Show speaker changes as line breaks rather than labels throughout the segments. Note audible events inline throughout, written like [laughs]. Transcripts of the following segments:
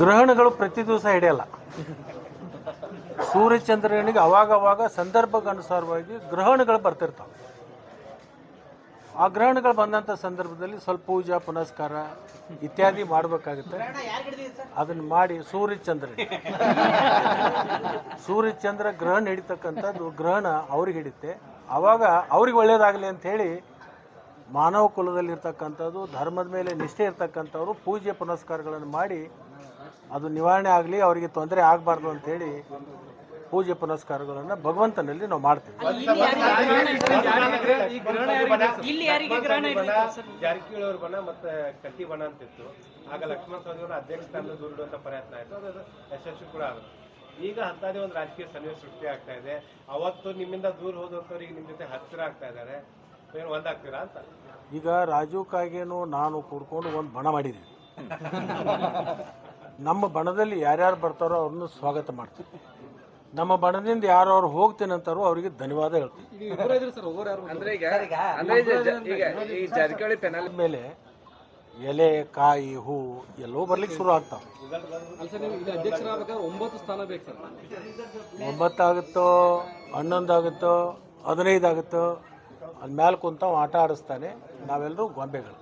ಗ್ರಹಣಗಳು ಪ್ರತಿ ದಿವಸ ಹಿಡಿಯಲ್ಲ. ಸೂರ್ಯಚಂದ್ರನಿಗೆ ಅವಾಗ ಅವಾಗ ಸಂದರ್ಭಕ್ಕನುಸಾರವಾಗಿ ಗ್ರಹಣಗಳು ಬರ್ತಿರ್ತಾವೆ. ಆ ಗ್ರಹಣಗಳು ಬಂದಂಥ ಸಂದರ್ಭದಲ್ಲಿ ಸ್ವಲ್ಪ ಪೂಜಾ, ಪುನಸ್ಕಾರ ಇತ್ಯಾದಿ ಮಾಡಬೇಕಾಗುತ್ತೆ. ಅದನ್ನು ಮಾಡಿ ಸೂರ್ಯಚಂದ್ರ ಸೂರ್ಯಚಂದ್ರ ಗ್ರಹಣ ಹಿಡಿತಕ್ಕಂಥದ್ದು ಗ್ರಹಣ ಅವ್ರಿಗೆ ಹಿಡಿತೆ ಆವಾಗ ಅವ್ರಿಗೆ ಒಳ್ಳೇದಾಗಲಿ ಅಂತ ಹೇಳಿ ಮಾನವ ಕುಲದಲ್ಲಿರ್ತಕ್ಕಂಥದ್ದು, ಧರ್ಮದ ಮೇಲೆ ನಿಷ್ಠೆ ಇರ್ತಕ್ಕಂಥವ್ರು ಪೂಜೆ, ಪುನಸ್ಕಾರಗಳನ್ನು ಮಾಡಿ ಅದು ನಿವಾರಣೆ ಆಗಲಿ ಅವರಿಗೆ ತೊಂದರೆ ಆಗಬಾರ್ದು ಅಂತೇಳಿ ಪೂಜೆ ಪುನಸ್ಕಾರಗಳನ್ನು ಭಗವಂತನಲ್ಲಿ ನಾವು ಮಾಡ್ತೀವಿ.
ಜಾರಕಿಹೊಳಿ ಅವ್ರ ಬಣ ಮತ್ತೆ ಕಟ್ಟಿ ಬಣ ಅಂತಿತ್ತು ಆಗ ಲಕ್ಷ್ಮಣ ಸ್ವಾಮಿ ಅವರ ಅಧ್ಯಕ್ಷ ಸ್ಥಾನದ ದೂರಿಡುವಂತ ಪ್ರಯತ್ನ ಆಯ್ತು. ಅದು ಯಶಸ್ವಿ ಕೂಡ ಆಗುತ್ತೆ. ಈಗ ಅಂತಾನೆ ಒಂದು ರಾಜಕೀಯ ಸನ್ನಿವೇಶ ಸೃಷ್ಟಿ ಆಗ್ತಾ ಇದೆ. ಅವತ್ತು ನಿಮ್ಮಿಂದ ದೂರ ಹೋದಂತವ್ರಿಗೆ ಈಗ ನಿಮ್ ಜೊತೆ ಹತ್ತಿರ ಆಗ್ತಾ ಇದ್ದಾರೆ. ಏನು ಒಂದಾಗ್ತೀರಾ ಅಂತ?
ಈಗ ರಾಜು ಕಾಗೇನು ನಾನು ಕೂಡ್ಕೊಂಡು ಒಂದು ಬಣ ಮಾಡಿದ್ದೀವಿ ನಮ್ಮ ಬಣದಲ್ಲಿ ಯಾರ್ಯಾರು ಬರ್ತಾರೋ ಅವ್ರನ್ನ ಸ್ವಾಗತ ಮಾಡ್ತೀವಿ ನಮ್ಮ ಬಣದಿಂದ ಯಾರು ಅವ್ರು ಹೋಗ್ತೀನಿ ಅಂತಾರೋ ಅವರಿಗೆ ಧನ್ಯವಾದ ಹೇಳ್ತೀವಿ
ಅಂದ್ರೆ ಈಗ ಅಂದ್ರೆ ಈಗ ಈಗ ಈ ಜಾರಕಿಹೊಳಿ ಪೆನಲ್
ಮೇಲೆ ಎಲೆ ಕಾಯಿ ಹೂ ಎಲ್ಲೋ ಬರ್ಲಿಕ್ಕೆ ಶುರು ಆಗ್ತಾವೆ.
ಒಂಬತ್ತು ಸ್ಥಾನ ಬೇಕು ಸರ್.
ಒಂಬತ್ತಾಗುತ್ತೋ ಹನ್ನೊಂದಾಗುತ್ತೋ ಹದಿನೈದಾಗುತ್ತೋ ಅಲ್ಲಿ ಮೇಲೆ ಕುಂತ ಆಟ ಆಡಿಸ್ತಾನೆ ನಾವೆಲ್ಲರೂ ಗೊಂಬೆಗಳು.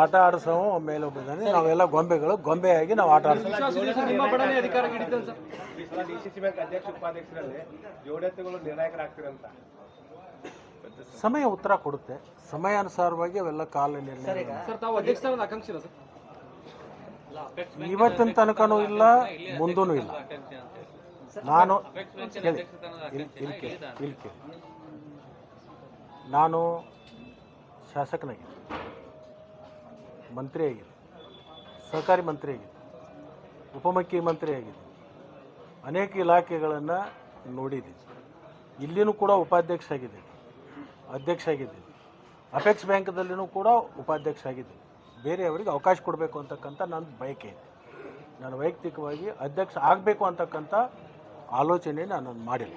ಆಟ ಆಡಿಸೋ ಮೇಲೆ ಒಬ್ಬಿದ್ದಾನೆ ನಾವೆಲ್ಲ ಗೊಂಬೆಗಳು. ಗೊಂಬೆಯಾಗಿ ನಾವು ಆಟ ಸಮಯ ಉತ್ತರ ಕೊಡುತ್ತೆ. ಸಮಯಾನುಸಾರವಾಗಿ ಅವೆಲ್ಲ ಕಾಲ ನಿರ್ಣಯ ಇವತ್ತಿನ ತನಕನೂ ಇಲ್ಲ ಮುಂದೂ ಇಲ್ಲ ನಾನು ಕೇಳಿ, ಇಲ್ಲಿ ಕೇಳಿ. ನಾನು ಶಾಸಕನಾಗಿದ್ದೆ ಮಂತ್ರಿ ಆಗಿದ್ದೆ. ಸಹಕಾರಿ ಮಂತ್ರಿ ಉಪಮುಖ್ಯಮಂತ್ರಿಯಾಗಿದೆ ಅನೇಕ ಇಲಾಖೆಗಳನ್ನು ನೋಡಿದ್ದೀನಿ ಇಲ್ಲಿನೂ ಕೂಡ ಉಪಾಧ್ಯಕ್ಷ ಆಗಿದ್ದೀನಿ ಅಧ್ಯಕ್ಷ ಆಗಿದ್ದೀನಿ ಅಪೆಕ್ಸ್ ಬ್ಯಾಂಕ್ದಲ್ಲಿನೂ ಕೂಡ ಉಪಾಧ್ಯಕ್ಷ ಆಗಿದ್ದೀನಿ ಬೇರೆಯವರಿಗೆ ಅವಕಾಶ ಕೊಡಬೇಕು ಅಂತಕ್ಕಂಥ ನನ್ನ ಬಯಕೆ ಇದೆ ನಾನು ವೈಯಕ್ತಿಕವಾಗಿ ಅಧ್ಯಕ್ಷ ಆಗಬೇಕು ಅಂತಕ್ಕಂಥ ಆಲೋಚನೆ ನಾನು ಮಾಡಿಲ್ಲ.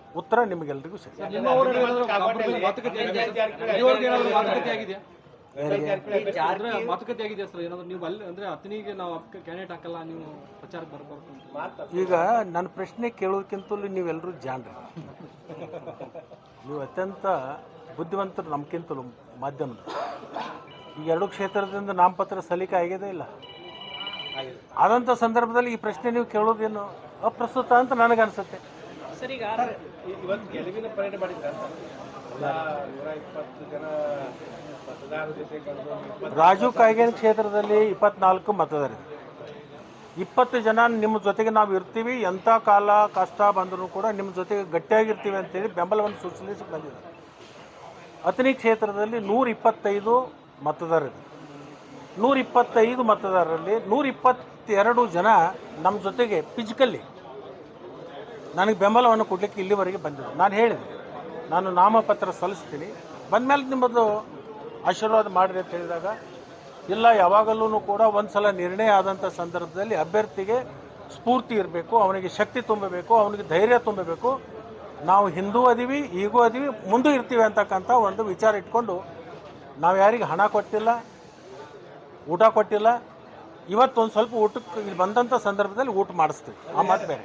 ಉತ್ತರ ನಿಮಗೆಲ್ಲರಿಗೂ
ಕಾಂಪ್ರಮೈಸ್ ಮಾತುಕತೆ ಆಗಿದೆ ಸರ್? ಏನಾದ್ರು ನೀವು ಅಲ್ಲಿ ಅಂದ್ರೆ ಅತನಿಗೆ ನಾವು ಕ್ಯಾಂಡಿಡೇಟ್ ಹಾಕಲ್ಲ ನೀವು ಪ್ರಚಾರಕ್ಕೆ ಬರಬಾರ್ದು
ಈಗ ನನ್ನ ಪ್ರಶ್ನೆ ಕೇಳೋದಕ್ಕಿಂತಲೂ ನೀವೆಲ್ಲರೂ ಜಾಣ್ರಿ. [laughs] ನೀವು ಅತ್ಯಂತ ಬುದ್ಧಿವಂತರು ನಮ್ಗಿಂತಲೂ ಮಾಧ್ಯಮ ಈಗ ಎರಡು ಕ್ಷೇತ್ರದಿಂದ ನಾಮಪತ್ರ ಸಲ್ಲಿಕೆ ಆಗಿದೆ ಇಲ್ಲ? ಆದಂಥ ಸಂದರ್ಭದಲ್ಲಿ ಈ ಪ್ರಶ್ನೆ ನೀವು ಕೇಳೋದೇನು ಅಪ್ರಸ್ತುತ ಅಂತ ನನಗನ್ಸುತ್ತೆ.
ಸರ್ ಈಗ
ಇವತ್ತು ಗೆಲುವಿನ ಪರೇಡ್ ಮಾಡಿದ್ರ ನೂರ ಇಪ್ಪತ್ತು ಜನ ಮತದಾರರ ಜೊತೆ
ರಾಜು ಕಾಯ್ಗೇನ್ ಕ್ಷೇತ್ರದಲ್ಲಿ ಇಪ್ಪತ್ನಾಲ್ಕು ಮತದಾರರು. ಇಪ್ಪತ್ತು ಜನ ನಿಮ್ಮ ಜೊತೆಗೆ ನಾವು ಇರ್ತೀವಿ ಎಂಥ ಕಾಲ ಕಷ್ಟ ಬಂದರೂ ಕೂಡ ನಿಮ್ಮ ಜೊತೆಗೆ ಗಟ್ಟಿಯಾಗಿರ್ತೀವಿ ಅಂತೇಳಿ ಬೆಂಬಲವನ್ನು ಸೂಚಿಸಿ ಬಂದಿದ್ದಾರೆ ಅತನಿ ಕ್ಷೇತ್ರದಲ್ಲಿ ನೂರ ಇಪ್ಪತ್ತೈದು ಮತದಾರರು. ನೂರ ಇಪ್ಪತ್ತೈದು ಮತದಾರರಲ್ಲಿ ನೂರ ಇಪ್ಪತ್ತೆರಡು ಜನ ನಮ್ಮ ಜೊತೆಗೆ ಫಿಸಿಕಲ್ಲಿ ನನಗೆ ಬೆಂಬಲವನ್ನು ಕೊಡಲಿಕ್ಕೆ ಇಲ್ಲಿವರೆಗೆ ಬಂದಿದೆ ನಾನು ಹೇಳಿದೆ, ನಾನು ನಾಮಪತ್ರ ಸಲ್ಲಿಸ್ತೀನಿ. ಬಂದ ಮೇಲೆ ನಿಮ್ಮದು ಆಶೀರ್ವಾದ ಮಾಡಿರಿ ಅಂತ ಹೇಳಿದಾಗ, ಇಲ್ಲ, ಯಾವಾಗಲೂ ಕೂಡ ಒಂದು ಸಲ ನಿರ್ಣಯ ಆದಂಥ ಸಂದರ್ಭದಲ್ಲಿ ಅಭ್ಯರ್ಥಿಗೆ ಸ್ಫೂರ್ತಿ ಇರಬೇಕು, ಅವನಿಗೆ ಶಕ್ತಿ ತುಂಬಬೇಕು, ಅವನಿಗೆ ಧೈರ್ಯ ತುಂಬಬೇಕು. ನಾವು ಹಿಂದೂ ಅದೀವಿ, ಈಗೂ ಅದೀವಿ, ಮುಂದೂ ಇರ್ತೀವಿ ಅಂತಕ್ಕಂಥ ಒಂದು ವಿಚಾರ ಇಟ್ಕೊಂಡು ನಾವು ಯಾರಿಗೆ ಹಣ ಕೊಟ್ಟಿಲ್ಲ, ಊಟ ಕೊಟ್ಟಿಲ್ಲ. ಇವತ್ತೊಂದು ಸ್ವಲ್ಪ ಊಟಕ್ಕೆ ಇಲ್ಲಿ ಬಂದಂಥ ಸಂದರ್ಭದಲ್ಲಿ ಊಟ ಮಾಡಿಸ್ತೀವಿ. ಆ ಮಾತು ಬೇರೆ.